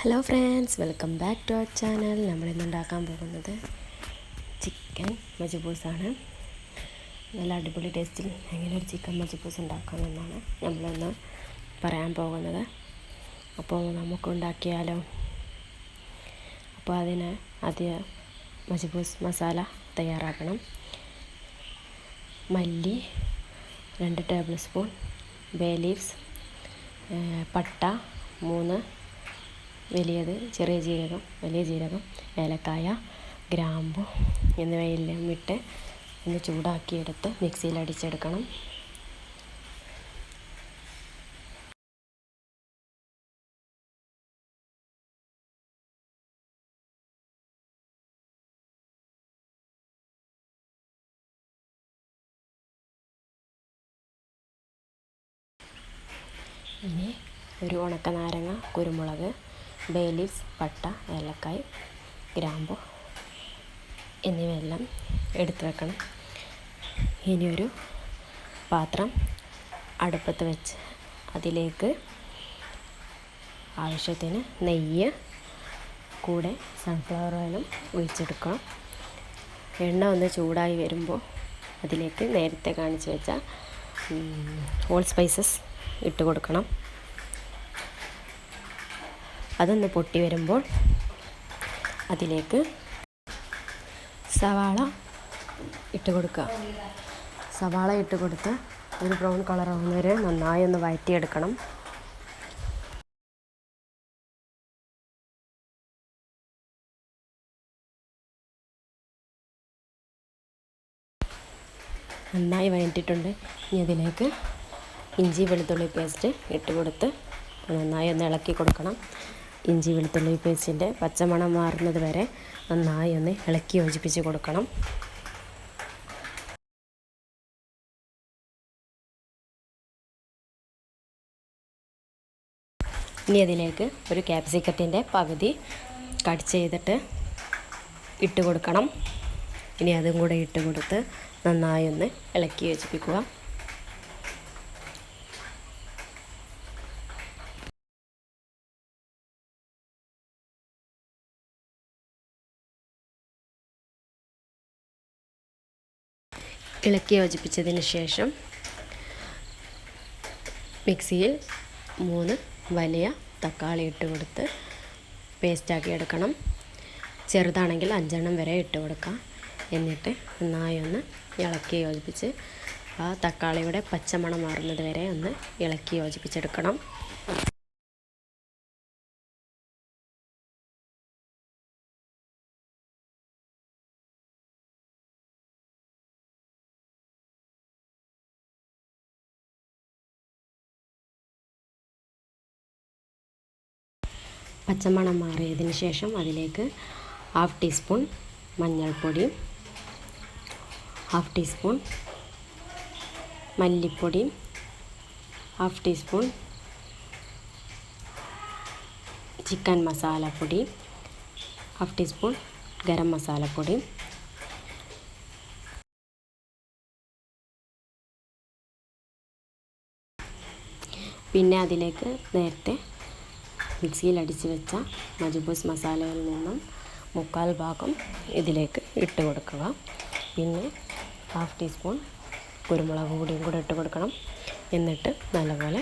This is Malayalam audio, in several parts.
Hello friends welcome back to our channel നമ്മളിന്ന് ഉണ്ടാക്കാൻ പോകുന്നത് ചിക്കൻ മജബൂസാണ് നല്ല അടിപൊളി ടേസ്റ്റിൽ എങ്ങനെ ഒരു ചിക്കൻ മജബൂസ് ഉണ്ടാക്കാമെന്നാണ് നമ്മളിന്ന് പറയാൻ പോകുന്നത്. അപ്പോൾ നമുക്ക് ഉണ്ടാക്കിയാലോ? അപ്പോൾ അതിന് ആദ്യ മജബൂസ് മസാല തയ്യാറാക്കണം. മല്ലി രണ്ട് ടേബിൾ സ്പൂൺ ബേ ലീവ്സ് പട്ട മൂന്ന് വലിയത് ചെറിയ ജീരകം വലിയ ജീരകം ഏലക്കായ ഗ്രാമ്പു എന്നിവയെല്ലാം ഇട്ട് ഒന്ന് ചൂടാക്കിയെടുത്ത് മിക്സിയിൽ അടിച്ചെടുക്കണം. ഇനി ഒരു ഉണക്ക നാരങ്ങ കുരുമുളക് ബേ ലീവ്സ് പട്ട ഏലക്കായ് ഗ്രാമ്പു എന്നിവയെല്ലാം എടുത്തു വെക്കണം ഇനിയൊരു പാത്രം അടുപ്പത്ത് വെച്ച് അതിലേക്ക് ആവശ്യത്തിന് നെയ്യ് കൂടെ സൺഫ്ലവർ ഓയിലും ഒഴിച്ചെടുക്കണം. എണ്ണ ഒന്ന് ചൂടായി വരുമ്പോൾ അതിലേക്ക് നേരത്തെ കാണിച്ചു വെച്ച ഹോൾ സ്പൈസസ് ഇട്ട് കൊടുക്കണം. അതൊന്ന് പൊട്ടി വരുമ്പോൾ അതിലേക്ക് സവാള ഇട്ട് കൊടുക്കുക. സവാള ഇട്ട് കൊടുത്ത് ഒരു ബ്രൗൺ കളർ ആവുന്നവരെ നന്നായി ഒന്ന് വഴറ്റിയെടുക്കണം. നന്നായി വഴറ്റിയിട്ടുണ്ട്. ഇനി അതിലേക്ക് ഇഞ്ചി വെളുത്തുള്ളി പേസ്റ്റ് ഇട്ട് കൊടുത്ത് നന്നായി ഒന്ന് ഇളക്കി കൊടുക്കണം. ഇഞ്ചി വെളുത്തുള്ളി പേസ്റ്റിന്റെ പച്ചമണം മാറുന്നത് വരെ നന്നായി ഒന്ന് ഇളക്കി യോജിപ്പിച്ച് കൊടുക്കണം. ഇനി അതിലേക്ക് ഒരു ക്യാപ്സിക്കത്തിന്റെ പകുതി കട്ട് ചെയ്തിട്ട് ഇട്ട് കൊടുക്കണം. ഇനി അതും കൂടെ ഇട്ട് കൊടുത്ത് നന്നായി ഒന്ന് ഇളക്കി യോജിപ്പിക്കുക. ഇളക്കി യോജിപ്പിച്ചതിന് ശേഷം മിക്സിയിൽ മൂന്ന് വലിയ തക്കാളി ഇട്ട് കൊടുത്ത് പേസ്റ്റാക്കി എടുക്കണം. ചെറുതാണെങ്കിൽ അഞ്ചെണ്ണം വരെ ഇട്ട് കൊടുക്കാം. എന്നിട്ട് നന്നായി ഒന്ന് ഇളക്കി യോജിപ്പിച്ച് ആ തക്കാളിയുടെ പച്ചമണം മാറുന്നത് വരെ ഒന്ന് ഇളക്കി യോജിപ്പിച്ചെടുക്കണം. പച്ചമണം മാറിയതിന് ശേഷം അതിലേക്ക് ഹാഫ് ടീസ്പൂൺ മഞ്ഞൾപ്പൊടി ഹാഫ് ടീസ്പൂൺ മല്ലിപ്പൊടി ഹാഫ് ടീസ്പൂൺ ചിക്കൻ മസാലപ്പൊടി ഹാഫ് ടീസ്പൂൺ ഗരം മസാലപ്പൊടി. പിന്നെ അതിലേക്ക് നേരത്തെ മിക്സിയിൽ അടിച്ച് വെച്ച മജുബൂസ് മസാലയിൽ നിന്നും മുക്കാൽ ഭാഗം ഇതിലേക്ക് ഇട്ട് കൊടുക്കുക. പിന്നെ ഹാഫ് ടീസ്പൂൺ കുരുമുളക് പൊടിയും കൂടെ ഇട്ട് കൊടുക്കണം. എന്നിട്ട് നല്ലപോലെ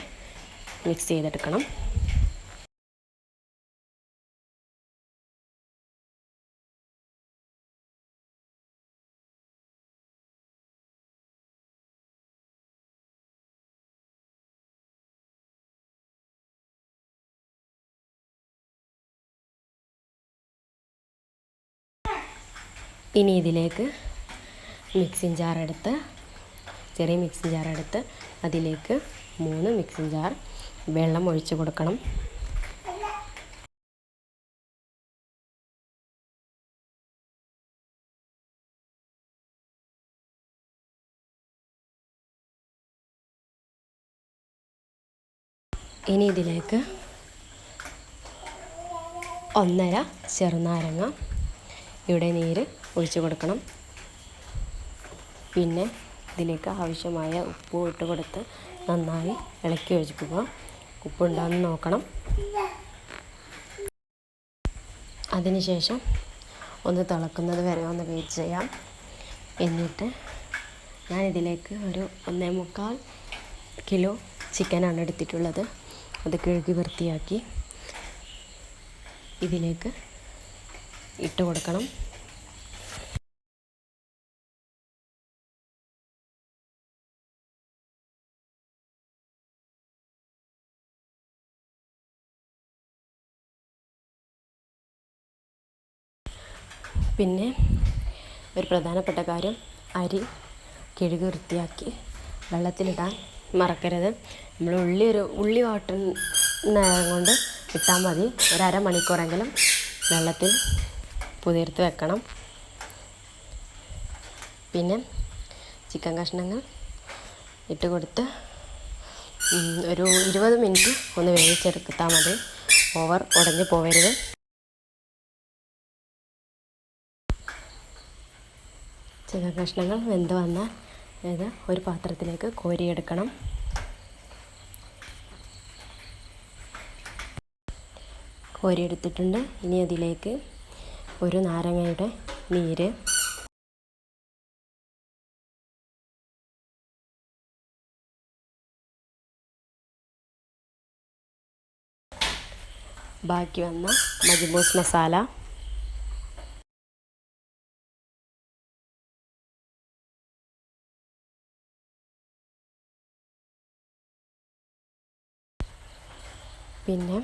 മിക്സ് ചെയ്തെടുക്കണം. ഇനി ഇതിലേക്ക് മിക്സിങ് ജാർ എടുത്ത് ചെറിയ മിക്സിങ് ജാർ എടുത്ത് അതിലേക്ക് മൂന്ന് മിക്സിങ് ജാർ വെള്ളം ഒഴിച്ചു കൊടുക്കണം. ഇനി ഇതിലേക്ക് ഒന്നര ചെറുനാരങ്ങ ഇവിടെ നീര് ഒഴിച്ച് കൊടുക്കണം. പിന്നെ ഇതിലേക്ക് ആവശ്യമായ ഉപ്പ് ഇട്ട് കൊടുത്ത് നന്നായി ഇളക്കി യോജിപ്പിക്കുക. ഉപ്പുണ്ടാകുന്ന നോക്കണം. അതിനുശേഷം ഒന്ന് തിളക്കുന്നത് വരെ ഒന്ന് വെയിറ്റ് ചെയ്യാം. എന്നിട്ട് ഞാൻ ഇതിലേക്ക് ഒരു ഒന്നേ മുക്കാൽ കിലോ ചിക്കനാണ് എടുത്തിട്ടുള്ളത്. അത് കഴുകി വൃത്തിയാക്കി ഇതിലേക്ക് ഇട്ട് കൊടുക്കണം. പിന്നെ ഒരു പ്രധാനപ്പെട്ട കാര്യം അരി കഴുകി വൃത്തിയാക്കി വെള്ളത്തിലിടാൻ മറക്കരുത്. നമ്മൾ ഉള്ളി ഒരു ഉള്ളി വാട്ടുന്ന കൊണ്ട് ഇട്ടാൽ മതി. ഒരു വെള്ളത്തിൽ പുതിർത്ത് വെക്കണം. പിന്നെ ചിക്കൻ കഷ്ണങ്ങൾ ഇട്ട് കൊടുത്ത് ഒരു ഇരുപത് മിനിറ്റ് ഒന്ന് വേവിച്ചെടുത്താൽ മതി. ഓവർ ഉടഞ്ഞു പോവരുത് ചിക്കൻ കഷ്ണങ്ങൾ വെന്ത് വന്ന ഇത് ഒരു പാത്രത്തിലേക്ക് കോരിയെടുക്കണം. കോരിയെടുത്തിട്ടുണ്ട്. ഇനി അതിലേക്ക് ഒരു നാരങ്ങയുടെ നീര്. ബാക്കി വന്ന മജിബൂസ് മസാല. പിന്നെ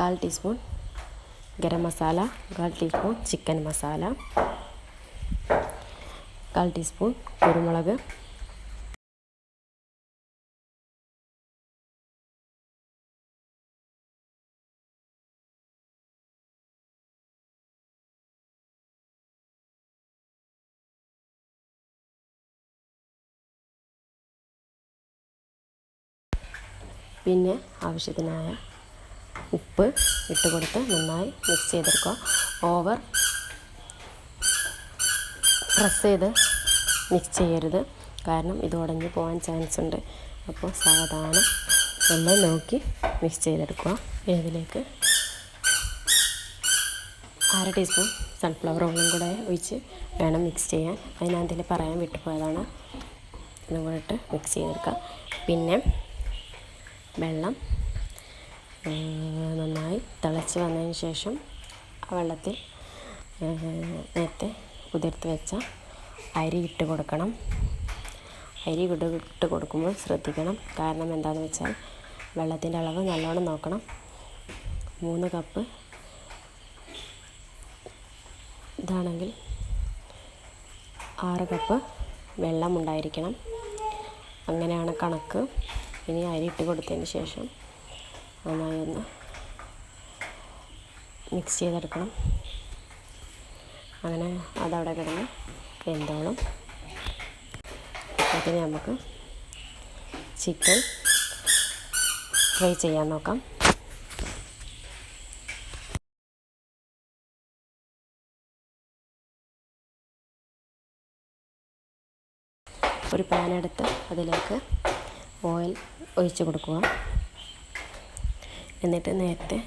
കാൽ ടീസ്പൂൺ ഗരം മസാല കാൽ ടീസ്പൂൺ ചിക്കൻ മസാല കാൽ ടീസ്പൂൺ കുരുമുളക് പിന്നെ ആവശ്യത്തിനായ ഉപ്പ് ഇട്ട് കൊടുത്ത് നന്നായി മിക്സ് ചെയ്തെടുക്കുക. ഓവർ പ്രസ് ചെയ്ത് മിക്സ് ചെയ്യരുത്. കാരണം ഇത് ഉടഞ്ഞു പോകാൻ ചാൻസ് ഉണ്ട്. അപ്പോൾ സാധാരണ നമ്മൾ നോക്കി മിക്സ് ചെയ്തെടുക്കുക. ഇതിലേക്ക് അര ടീസ്പൂൺ സൺഫ്ലവർ ഓയിലും കൂടെ ഒഴിച്ച് വേണം മിക്സ് ചെയ്യാൻ. അതിനകത്തിൽ പറയാൻ വിട്ടുപോയതാണ്. ഇതും കൂടെ ഇട്ട് മിക്സ് ചെയ്തെടുക്കുക. പിന്നെ വെള്ളം നന്നായി തിളച്ച് വന്നതിന് ശേഷം ആ വെള്ളത്തിൽ നേരത്തെ കുതിർത്ത് വെച്ച അരി ഇട്ട് കൊടുക്കണം. അരി ഇട്ട് കൊടുക്കുമ്പോൾ ശ്രദ്ധിക്കണം. കാരണം എന്താണെന്ന് വെച്ചാൽ വെള്ളത്തിന്റെ അളവ് നല്ലോണം നോക്കണം. മൂന്ന് കപ്പ് ഇതാണെങ്കിൽ ആറ് കപ്പ് വെള്ളം ഉണ്ടായിരിക്കണം. അങ്ങനെയാണ് കണക്ക്. ഇനി അരി ഇട്ട് കൊടുത്തതിന് ശേഷം നന്നായി ഒന്ന് മിക്സ് ചെയ്തെടുക്കണം. അങ്ങനെ അതവിടെ കിടന്ന് വെന്തോളും. അതിന് നമുക്ക് ചിക്കൻ ഫ്രൈ ചെയ്യാൻ നോക്കാം. ഒരു പാനെടുത്ത് അതിലേക്ക് ഓയിൽ ഒഴിച്ച് കൊടുക്കുക. എന്നിട്ട് നേരത്തെ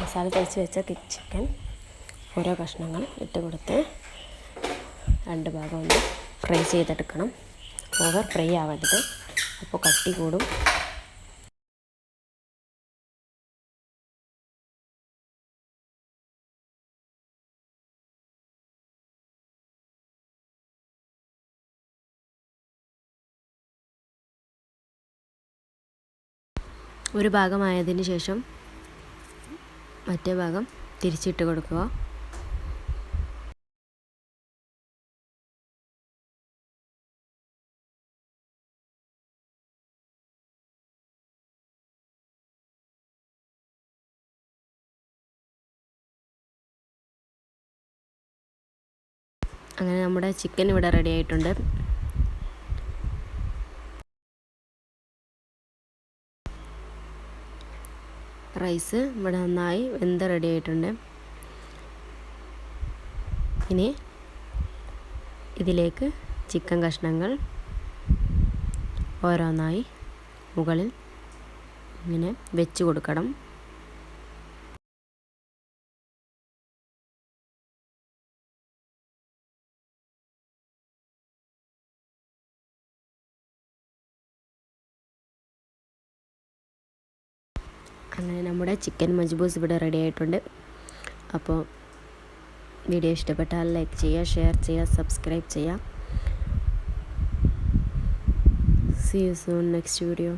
മസാല തേച്ച് വെച്ച ചിക്കൻ ഓരോ കഷ്ണങ്ങൾ ഇട്ട് കൊടുത്ത് രണ്ട് ഭാഗം ഒന്ന് ഫ്രൈ ചെയ്തെടുക്കണം. ഓവർ ഫ്രൈ ആവരുത്. അപ്പോൾ കട്ടി കൂടും. ഒരു ഭാഗമായതിന് ശേഷം മറ്റേ ഭാഗം തിരിച്ചിട്ട് കൊടുക്കുക. അങ്ങനെ നമ്മുടെ ചിക്കൻ ഇവിടെ റെഡി ആയിട്ടുണ്ട്. റൈസ് ഇവിടെ നന്നായി വെന്ത് റെഡി ആയിട്ടുണ്ട്. ഇനി ഇതിലേക്ക് ചിക്കൻ കഷ്ണങ്ങൾ ഓരോന്നായി മുകളിൽ ഇങ്ങനെ വെച്ച് കൊടുക്കണം. അങ്ങനെ നമ്മുടെ ചിക്കൻ മജ്ബൂസ് ഇവിടെ റെഡി ആയിട്ടുണ്ട്. അപ്പോൾ വീഡിയോ ഇഷ്ടപ്പെട്ടാൽ ലൈക്ക് ചെയ്യുക ഷെയർ ചെയ്യുക സബ്സ്ക്രൈബ് ചെയ്യുക. See you soon next video